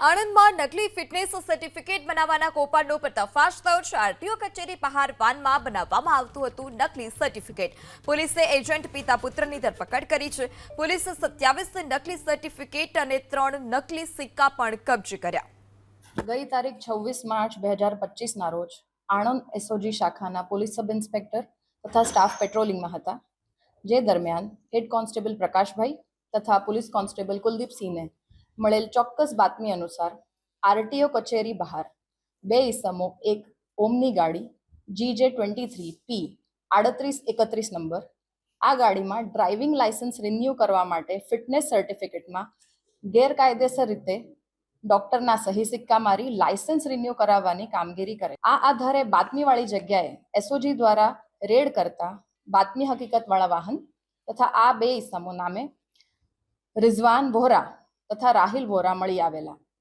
આણંદમાં નકલી fitness certificate બનાવવાના કૌભાંડનો પર્દાફાશ થયો છે. આરટીઓ કચેરી બહાર વાનમાં બનાવવામાં આવતું હતું નકલી સર્ટિફિકેટ. પોલીસે એજન્ટ પિતા પુત્રની ધરપકડ કરી છે. પોલીસે સત્યાવીસ નકલી સર્ટિફિકેટ અને ત્રણ નકલી સિક્કા પણ કબજે કર્યા. ગઈ તારીખ છવ્વીસ માર્ચ બે હજાર પચીસના રોજ આણંદ એસઓજી શાખાના પોલીસ સબ ઇન્સ્પેક્ટર તથા સ્ટાફ પેટ્રોલિંગમાં હતા. જે દરમિયાન હેડ કોન્સ્ટેબલ પ્રકાશભાઈ તથા પોલીસ કોન્સ્ટેબલ કુલદીપસિંહને મળેલ ચોક્કસ બાતમી અનુસાર આરટીઓ કચેરી બહાર. બે ઈસમો એક ઓમની ગાડી જી જે ટ્વેન્ટી થ્રી પી આડત્રીસ એકત્રીસ નંબર. આ ગાડીમાં ડ્રાઇવિંગ લાયસન્સ રિન્યૂ કરવા માટે ફિટનેસ સર્ટિફિકેટમાં ગેરકાયદેસર રીતે ડોક્ટરના સહી સિક્કા મારી લાયસન્સ રિન્યૂ કરાવવાની કામગીરી કરે. આ આધારે બાતમીવાળી જગ્યાએ એસઓજી દ્વારા રેડ કરતા બાતમી હકીકતવાળા વાહન તથા આ બે ઇસમો નામે રિઝવાન વોહરા તથા રાહિલ વોરા મળી આવેલા.